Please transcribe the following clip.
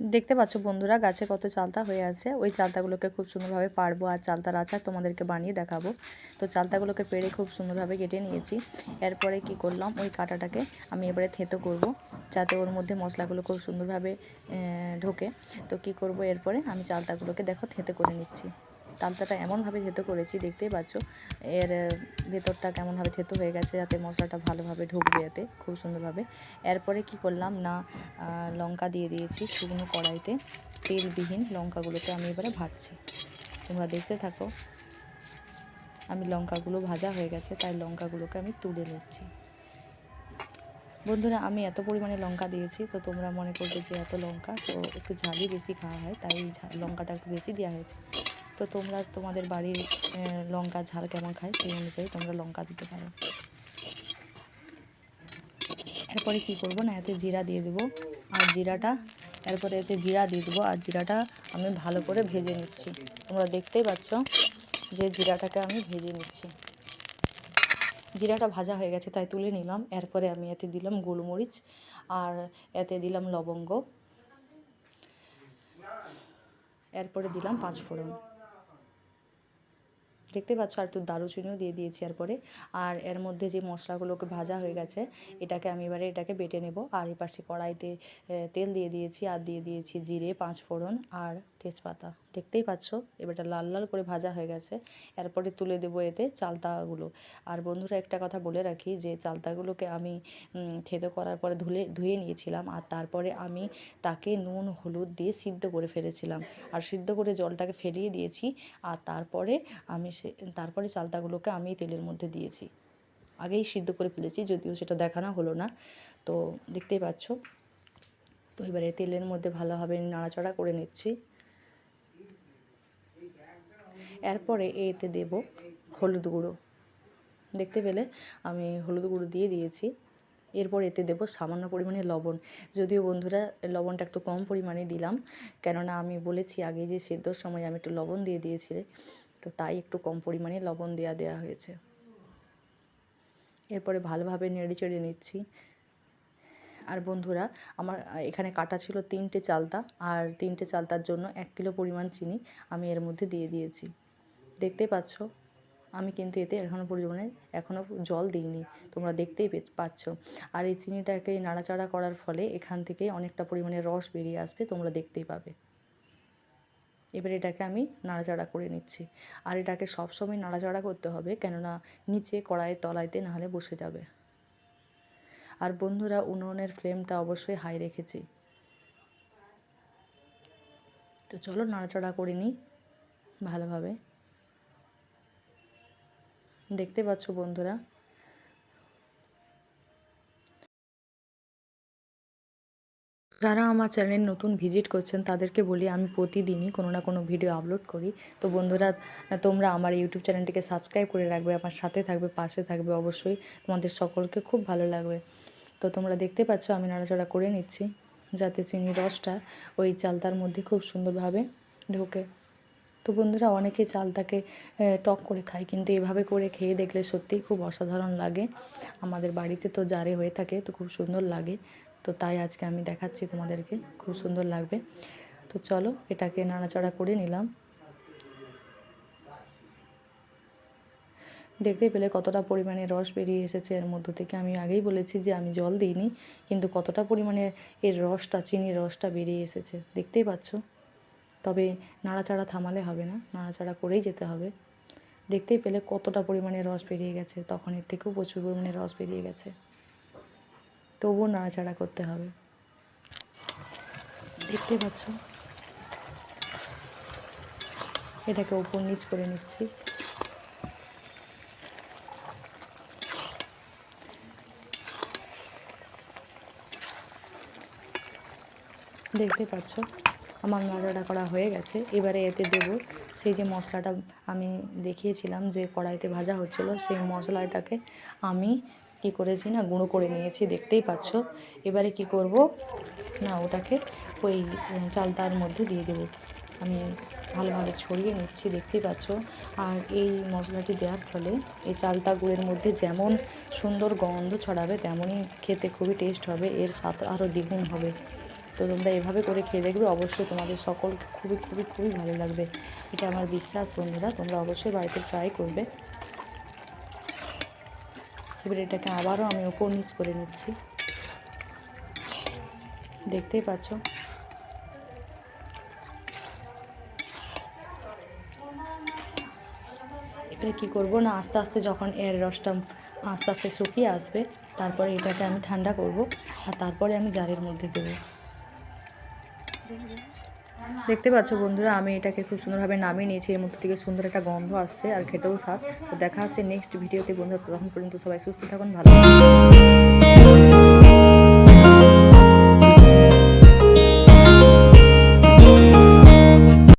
দেখতে পাচ্ছ বন্ধুরা, গাছে কত চালতা হয়ে আছে। ওই চালতাগুলোকে খুব সুন্দরভাবে পারব আর চালতার আচার তোমাদেরকে বানিয়ে দেখাবো। তো চালতাগুলোকে পেরে খুব সুন্দরভাবে কেটে নিয়েছি। এরপরে কি করলাম, ওই কাটাটাকে আমি এবারে থেতো করব, যাতে ওর মধ্যে মশলাগুলো খুব সুন্দরভাবে ঢোকে। তো কি করব এরপরে, আমি চালতাগুলোকে দেখো থেতো করে নিচ্ছি। তালতাটা এমনভাবে থেতো করেছি, দেখতেই পাচ্ছ। এর ভেতরটা কেমনভাবে থেতো হয়ে গেছে যাতে মশলাটা ভালোভাবে ঢুকবে এতে, খুব সুন্দরভাবে। এরপরে কি করলাম? না লঙ্কা দিয়ে দিয়েছি শুকনো কড়াইতে, তেলবিহীন লঙ্কাগুলোকে আমি এবারে ভাজছি। তোমরা দেখতে থাকো, আমি লঙ্কাগুলো ভাজা হয়ে গেছে, তাই লঙ্কাগুলোকে আমি তুলে নিচ্ছি। বন্ধুরা, আমি এত পরিমাণে লঙ্কা দিয়েছি, তো তোমরা মনে করবে যে এত লঙ্কা, তো একটু ঝালই বেশি খাওয়া হয়, তাই লঙ্কাটা একটু বেশি দেওয়া হয়েছে। তো তোমরা তোমাদের বাড়ির লঙ্কা ঝাল কেমন খায় সেই অনুযায়ী তোমরা লঙ্কা দিতে পারো। এরপরে কি করব না, এতে জিরা দিয়ে দেবো আর জিরাটা, এরপরে এতে জিরা দিয়ে দেবো আর জিরাটা আমি ভালো করে ভেজে নিচ্ছি। তোমরা দেখতেই পাচ্ছ যে জিরাটাকে আমি ভেজে নিচ্ছি। জিরাটা ভাজা হয়ে গেছে তাই তুলে নিলাম, এরপরে আমি এতে দিলাম গোলমরিচ আর এতে দিলাম লবঙ্গ। এরপরে দিলাম পাঁচ ফোড়ন দেখতে পাচ্ছ, আর একটু দারুচিনিও দিয়ে দিয়েছি এরপরে। আর এর মধ্যে যে মশলাগুলোকে ভাজা হয়ে গেছে, এটাকে আমি এবারে এটাকে বেটে নেব। আর এই পাশে কড়াইতে তেল দিয়ে দিয়েছি, আর দিয়ে দিয়েছি জিরে, পাঁচ ফোড়ন আর তেজপাতা। দেখতেই পাচ্ছ, এবারটা লাল লাল করে ভাজা হয়ে গেছে। এরপরে তুলে দেবো এতে চালতাগুলো। আর বন্ধুরা, একটা কথা বলে রাখি যে চালতাগুলোকে আমি থেতো করার পরে ধুলে, ধুয়ে নিয়েছিলাম। আর তারপরে আমি তাকে নুন, হলুদ দিয়ে সিদ্ধ করে ফেলেছিলাম। আর সিদ্ধ করে জলটাকে ফেলিয়ে দিয়েছি। আর তারপরে আমি সে, তারপরে চালতাগুলোকে আমি তেলের মধ্যে দিয়েছি। আগেই সিদ্ধ করে ফেলেছি, যদিও সেটা দেখানো হলো না। তো দেখতেই পাচ্ছ। তো এবারে তেলের মধ্যে ভালোভাবে নাড়াচাড়া করে নিচ্ছি। এরপরে এতে দেব হলুদ গুঁড়ো। দেখতে পেলে? আমি হলুদ গুঁড়ো দিয়ে দিয়েছি। এরপর এতে দেবো সামান্য পরিমাণে লবণ। যদিও বন্ধুরা, লবণটা একটু কম পরিমাণে দিলাম। কেননা আমি বলেছি আগে যে সেদ্ধর সময় আমি একটু লবণ দিয়ে দিয়েছি তো তাই একটু কম পরিমাণে লবণ দেওয়া দেওয়া হয়েছে। এরপরে ভালোভাবে নেড়ে চেড়ে নিচ্ছি। আর বন্ধুরা, আমার এখানে কাটা ছিল তিনটে চালতা, আর তিনটে চালতার জন্য এক কিলো পরিমাণ চিনি আমি এর মধ্যে দিয়ে দিয়েছি। দেখতে পাচ্ছ, আমি কিন্তু এতে এখনও পরিমাণে এখনও জল দিইনি, তোমরা দেখতেই পাচ্ছ। আর এই চিনিটাকে নাড়াচাড়া করার ফলে এখান থেকে অনেকটা পরিমাণে রস বেরিয়ে আসবে, তোমরা দেখতেই পাবে। এবার এটাকে আমি নাড়াচাড়া করে নিচ্ছি। আর এটাকে সবসময় নাড়াচাড়া করতে হবে, কেননা নিচে কড়াইয়ের তলাইতে নাহলে বসে যাবে। আর বন্ধুরা, উনুনের ফ্লেমটা অবশ্যই হাই রেখেছি। তো চলো নাড়াচাড়া করে নিই ভালোভাবে। দেখতে পাচ্ছ বন্ধুরা যারা আমার চ্যানেল নতুন ভিজিট করছেন, তাদেরকে বলি আমি প্রতিদিনই কোনো না কোনো ভিডিও আপলোড করি। তো বন্ধুরা, তোমরা আমার ইউটিউব চ্যানেলটিকে সাবস্ক্রাইব করে রাখবে, আমার সাথে থাকবে, পাশে থাকবে অবশ্যই। তোমাদের সকলকে খুব ভালো লাগবে। তো তোমরা দেখতে পাচ্ছ, আমি নাড়াচাড়া করে নিচ্ছি, যাতে চিনির রসটা ওই চালতার মধ্যে খুব সুন্দরভাবে ঢোকে। তো বন্ধুরা, অনেকে চালতাকে টক করে খায়, কিন্তু এভাবে করে খেয়ে দেখলে সত্যিই খুব অসাধারণ লাগে। আমাদের বাড়িতে তো জারে হয়ে থাকে, তো খুব সুন্দর লাগে। তো তাই আজকে আমি দেখাচ্ছি তোমাদেরকে, খুব সুন্দর লাগবে। তো চলো এটাকে নাড়াচাড়া করে নিলাম। দেখতে পেলে কতটা পরিমাণে রস বেরিয়ে এসেছে এর মধ্য থেকে। আমি আগেই বলেছি যে আমি জল দিইনি, কিন্তু কতটা পরিমাণে এর রসটা চিনির রসটা বেরিয়ে এসেছে, দেখতেই পাচ্ছ। তবে নাড়াচাড়া থামালে হবে না, নাড়াচাড়া করেই যেতে হবে। দেখতেই পেলে কতটা পরিমাণে রস বেরিয়ে গেছে, তখন এর থেকেও প্রচুর পরিমাণে রস বেরিয়ে গেছে। তবুও নাড়াচাড়া করতে হবে। দেখতে পাচ্ছ? এটাকে ওপর নিচ করে নিচ্ছি। দেখতে পাচ্ছ? আমার নাড়াটা করা হয়ে গেছে। এবারে এতে দেব সেই যে মশলাটা আমি দেখিয়েছিলাম যে কড়াইতে ভাজা হচ্ছিল, সেই মশলাটাকে আমি কি করেছি না, গুঁড়ো করে নিয়েছি, দেখতেই পাচ্ছ। এবারে কি করব? না, ওটাকে ওই চালতার মধ্যে দিয়ে দেবো। আমি ভালোভাবে ছড়িয়ে নিচ্ছি, দেখতেই পাচ্ছ। আর এই মশলাটি দেওয়ার ফলে এই চালতা গুড়ের মধ্যে যেমন সুন্দর গন্ধ ছড়াবে, তেমনই খেতে খুবই টেস্ট হবে, এর স্বাদ আরও দ্বিগুণ হবে। তো তোমরা এভাবে করে খেয়ে দেখবে, অবশ্যই তোমাদের সকল খুবই খুবই খুবই ভালো লাগবে। এটা আমার বিশ্বাস, বন্ধুরা, তোমরা অবশ্যই বাড়িতে ট্রাই করবে। এবার এটাকে আবারও আমি ওপর নিচ করে নিচ্ছি। দেখতেই পাচ্ছ? এবারে কী করব না, আস্তে আস্তে যখন এর রসটা আস্তে আস্তে শুকিয়ে আসবে, তারপরে এটাকে আমি ঠান্ডা করব আর তারপরে আমি জারের মধ্যে দেবো। দেখতে পাচ্ছ বন্ধুরা, আমি এটাকে খুব সুন্দরভাবে নামিয়ে নিয়েছি এর মধ্যে থেকে সুন্দর একটা গন্ধ আসছে আর খেতেও স্বাদ তো দেখা হচ্ছে নেক্সট ভিডিওতে বন্ধুরা তখন পর্যন্ত সবাই সুস্থ থাকুন, ভালো।